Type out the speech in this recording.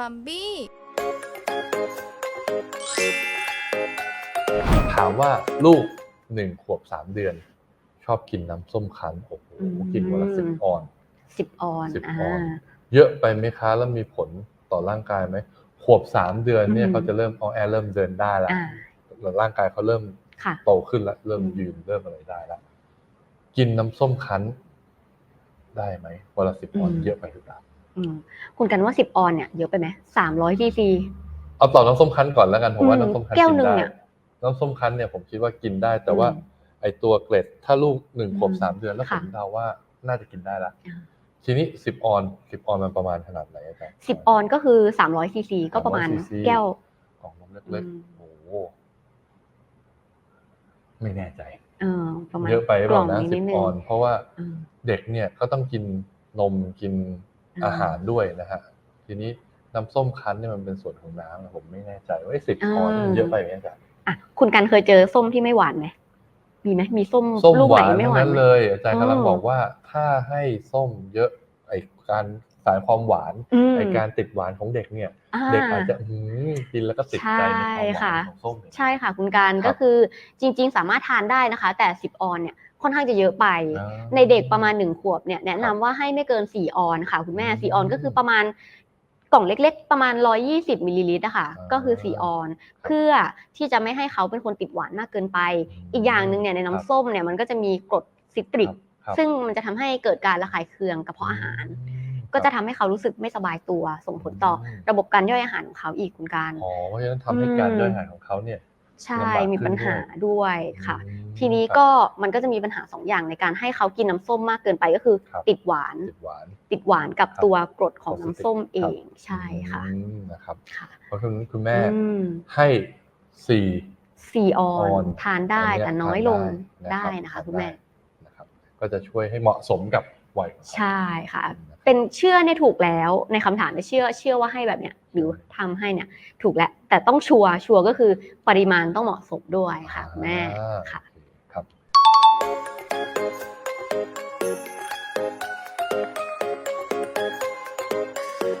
มัมบี้ ถามว่าลูกหนึ่งขวบสามเดือน ชอบกินน้ำส้มคั้นโอ้โหอืม กินวันละสิบออน สิบออนสิบอ่า ออน เยอะไปไหมคะแล้วมีผลต่อร่างกายไหมขวบสามเดือนเนี่ยอืม เขาจะเริ่มออแอเริ่มเดินได้แล้วอ่าแล้วร่างกายเขาเริ่มค่ะ โตขึ้นแล้วเริ่มอืม ยืนเริ่มอะไรได้แล้วกินน้ำส้มคั้นได้ไหมวันละสิบออนเยอะไปหรือเปล่าอืม คุณกันว่าสิบออนเนี่ยเยอะไปไหมสามร้อยซีซีเอาต่อน้ำส้มคั้นก่อนแล้วกันผมว่าอืมน้ำส้มคั้นแก้วกินหนึ่งได้เนี่ยน้ำส้มคั้นเนี่ยผมคิดว่ากินได้ แต่ว่าอืมไอตัวเกล็ดถ้าลูกหนึ่งขวบอืมสามเดือนแล้วผค่ะมเดาว่าน่าจะกินได้ละอ่าทีนี้สิบออนสิบออนมันประมาณขนาดไหนอาจารย์สิบออนก็คือสามร้อยซีซีก็ประมาณ300 cc แก้วกล่องนมเล็กอืมๆโอ้โหไม่แน่ใจเออประมาณเยอะไปหรือเปกล่ล่าองนะนี้สินิบดนึองอน เพราะว่าอืมเด็กเนี่ยก็ต้องกินนมกิน อ่าอาหารด้วยนะฮะทีนี้น้ำส้มคั้นเนี่ยมันเป็นส่วนของน้ำนะผมไม่แน่ใจว่าสิบออนมันเยอะไปไหมอาจารย์อะคุณกันเคยเจอส้มที่ไม่หวานไหมมีไหมมีส้มส้มลูกหไหนวานไม่ทั้หงวานนั้นไหมเลย อาจารย์กำลังอืมบอกว่าถ้าให้ส้มเยอะไอการ สารความหวานอืมไอการติดหวานของเด็กเนี่ยอ่าเด็กอาจจะอื้อหือกินแล้วก็ติดใจในความหใช่วาค่ะนของส้มเนี่ยใช่ค่ะคุณการครับก็คือจริง ๆ สามารถทานได้นะคะ แต่สิบออนเนี่ยค่อนข้างจะเยอะไปอ่าในเด็กประมาณหนึ่งขวบเนี่ยแนะนำว่าให้ไม่เกิน 4 ออนค่ะ คุณแม่อืม4ออนก็คือประมาณกล่องเล็กๆ ประมาณ 120มิลลิลิตรอะค่ะอ่าก็คือ 4 ออน เพื่อที่จะไม่ให้เขาเป็นคนติดหวานมากเกินไป อีกอย่างหนึ่งเนี่ยในครับน้ำส้มเนี่ยมันก็จะมีกรดซิตริกครับซึ่งมันจะทำให้เกิดการระคายเคืองกระเพาะอาหารอืม ก็จะครับทำให้เขารู้สึกไม่สบายตัว ส่งผลต่ออมระบบการย่อยอาหารของเขาอีกคุณการอ๋อเพราะฉะนั้นทำให้การอืมย่อยอาหารของเขาเนี่ยใช่ลำบากมีปัญขึ้นหาด้วยค่ะอืมทีนี้ครับก็มันก็จะมีปัญหาสองอย่างในการให้เขากินน้ำส้มมากเกินไปก็คือครับติดหวานติดหวาน ติดหวานกับครับตัวกรดของครับน้ำส้มเอครับงใช่ค่ะอืมนะครับค่ะเพราะฉะนั้นคุณแม่อืมให้สี่สี่ออออนนทานได้อันเนี้ยแต่น้อยลงทานได้ได้นะคะทานคุณแม่ได้นะครับก็จะช่วยให้เหมาะสมกับ วใช่ค่ะ เป็นเชื่อเนี่ยถูกแล้วในคำถามเชื่อเชื่อว่าให้แบบเนี้ยหรือทำให้เนี่ยถูกแล้วแต่ต้องชัวชัวก็คือปริมาณต้องเหมาะสมด้วยค่ะแม่ค่ะครับ